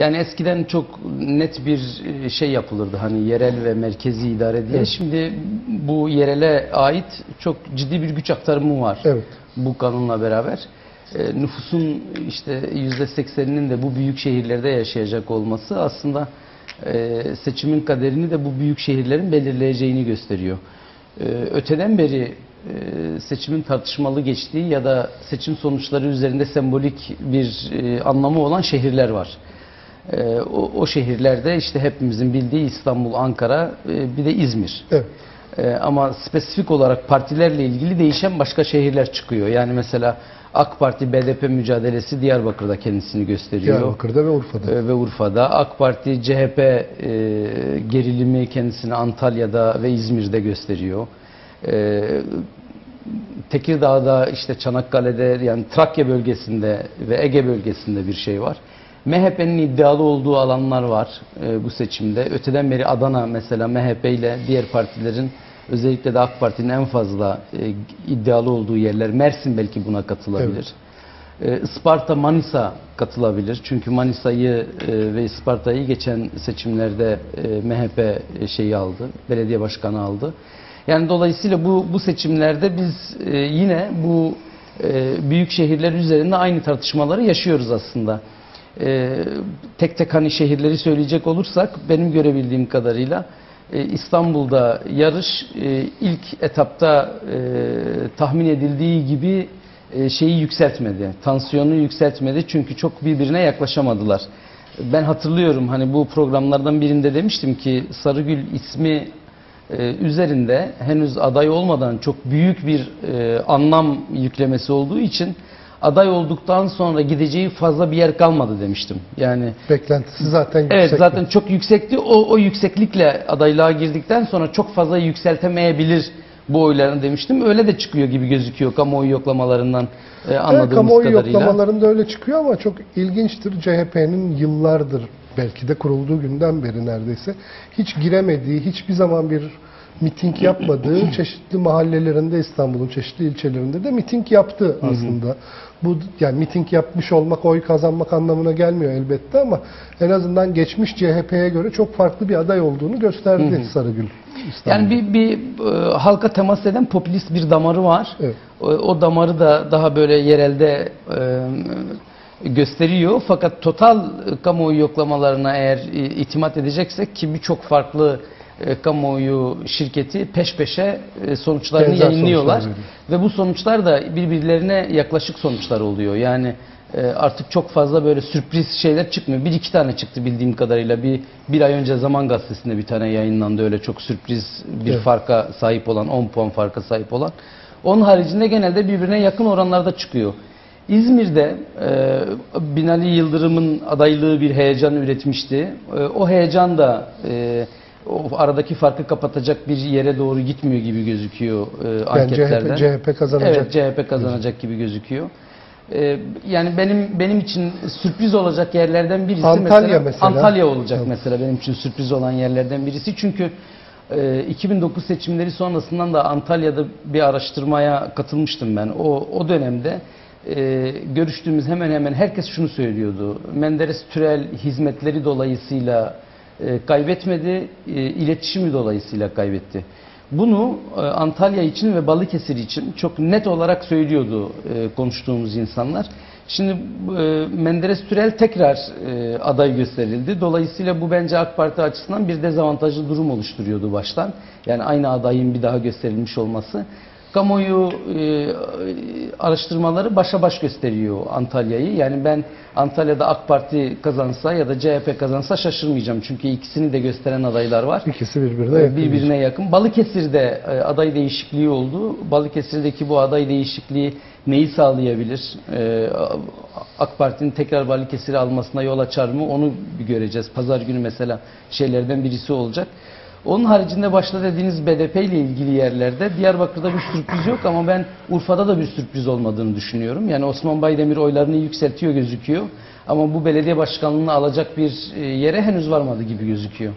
Yani eskiden çok net bir e, şey yapılırdı hani yerel ve merkezi idare diye. Evet. Şimdi bu yerele ait çok ciddi bir güç aktarımı var Evet. bu kanunla beraber. E, nüfusun işte yüzde sekseninin de bu büyük şehirlerde yaşayacak olması aslında e, seçimin kaderini de bu büyük şehirlerin belirleyeceğini gösteriyor. E, öteden beri e, seçimin tartışmalı geçtiği ya da seçim sonuçları üzerinde sembolik bir e, anlamı olan şehirler var. E, o, o şehirlerde işte hepimizin bildiği İstanbul, Ankara, e, bir de İzmir. Evet. Ee, ama spesifik olarak partilerle ilgili değişen başka şehirler çıkıyor. Yani mesela AK Parti BDP mücadelesi Diyarbakır'da kendisini gösteriyor. Diyarbakır'da ve Urfa'da. Ee, ve Urfa'da. AK Parti CHP e, gerilimi kendisini Antalya'da ve İzmir'de gösteriyor. Ee, Tekirdağ'da işte Çanakkale'de yani Trakya bölgesinde ve Ege bölgesinde bir şey var. MHP'nin iddialı olduğu alanlar var e, bu seçimde. Öteden beri Adana mesela MHP ile diğer partilerin özellikle de AK Parti'nin en fazla e, iddialı olduğu yerler. Mersin belki buna katılabilir. E, Isparta, Manisa katılabilir. Çünkü Manisa'yı e, ve Isparta'yı geçen seçimlerde e, MHP şeyi aldı, belediye başkanı aldı. Yani dolayısıyla bu bu seçimlerde biz e, yine bu e, büyük şehirler üzerinde aynı tartışmaları yaşıyoruz aslında. E, tek tek hani şehirleri söyleyecek olursak benim görebildiğim kadarıyla e, İstanbul'da yarış e, ilk etapta e, tahmin edildiği gibi e, şeyi yükseltmedi. Tansiyonu yükseltmedi çünkü çok birbirine yaklaşamadılar. Ben hatırlıyorum hani bu programlardan birinde demiştim ki Sarıgül ismi e, üzerinde henüz aday olmadan çok büyük bir e, anlam yüklemesi olduğu için aday olduktan sonra gideceği fazla bir yer kalmadı demiştim. Yani Beklentisi zaten yüksek. Evet zaten çok yüksekti. O, o yükseklikle adaylığa girdikten sonra çok fazla yükseltemeyebilir bu oylarını demiştim. Öyle de çıkıyor gibi gözüküyor kamuoyu yoklamalarından e, Evet, anladığımız kamuoyu kadarıyla. yoklamalarında öyle çıkıyor ama çok ilginçtir. CHP'nin yıllardır belki de kurulduğu günden beri neredeyse hiç giremediği, hiçbir zaman bir miting yapmadığı çeşitli mahallelerinde İstanbul'un çeşitli ilçelerinde de miting yaptı aslında. Bu yani miting yapmış olmak oy kazanmak anlamına gelmiyor elbette ama en azından geçmiş CHP'ye göre çok farklı bir aday olduğunu gösterdi Sarıgül. İstanbul. Yani bir, bir e, halka temas eden popülist bir damarı var. Evet. O, o damarı da daha böyle yerelde e, gösteriyor. Fakat total kamuoyu yoklamalarına eğer itimat edeceksek ki birçok farklı e, kamuoyu şirketi peş peşe e, sonuçlarını Benzer yayınlıyorlar. sonuçlar Ve bu sonuçlar da birbirlerine yaklaşık sonuçlar oluyor. Yani e, artık çok fazla böyle sürpriz şeyler çıkmıyor. Bir iki tane çıktı bildiğim kadarıyla. Bir, bir ay önce Zaman Gazetesi'nde bir tane yayınlandı öyle çok sürpriz bir Evet. farka sahip olan, 10 puan farka sahip olan. Onun haricinde genelde birbirine yakın oranlarda çıkıyor. İzmir'de e, Binali Yıldırım'ın adaylığı bir heyecan üretmişti. E, o heyecan da e, o aradaki farkı kapatacak bir yere doğru gitmiyor gibi gözüküyor e, anketlerden. CHP, CHP kazanacak. Evet CHP kazanacak gibi gözüküyor. Ee, yani benim benim için sürpriz olacak yerlerden birisi Antalya mesela. Antalya olacak Evet. mesela benim için sürpriz olan yerlerden birisi. Çünkü e, 2009 seçimleri sonrasından da Antalya'da bir araştırmaya katılmıştım ben. O o dönemde e, görüştüğümüz hemen hemen herkes şunu söylüyordu. Menderes Türel hizmetleri dolayısıyla e, kaybetmedi, e, iletişimi dolayısıyla kaybetti. Bunu e, Antalya için ve Balıkesir için çok net olarak söylüyordu konuştuğumuz insanlar. Şimdi Menderes Türel tekrar aday gösterildi. Dolayısıyla bu bence AK Parti açısından bir dezavantajlı durum oluşturuyordu baştan. Yani aynı adayın bir daha gösterilmiş olması. Kamuoyu e, araştırmaları başa baş gösteriyor Antalya'yı. Yani ben Antalya'da AK Parti kazansa ya da CHP kazansa şaşırmayacağım. Çünkü ikisini de gösteren adaylar var. İkisi birbirine yakın. Birbirine yakın. Balıkesir'de e, aday değişikliği oldu. Balıkesir'deki bu aday değişikliği neyi sağlayabilir? E, AK Parti'nin tekrar Balıkesir'i almasına yol açar mı? Onu bir göreceğiz. Pazar günü mesela şeylerden birisi olacak. Onun haricinde başta dediğiniz BDP ile ilgili yerlerde Diyarbakır'da bir sürpriz yok ama ben Urfa'da da bir sürpriz olmadığını düşünüyorum. Yani Osman Baydemir oylarını yükseltiyor gözüküyor ama bu belediye başkanlığını alacak bir e, yere henüz varmadı gibi gözüküyor.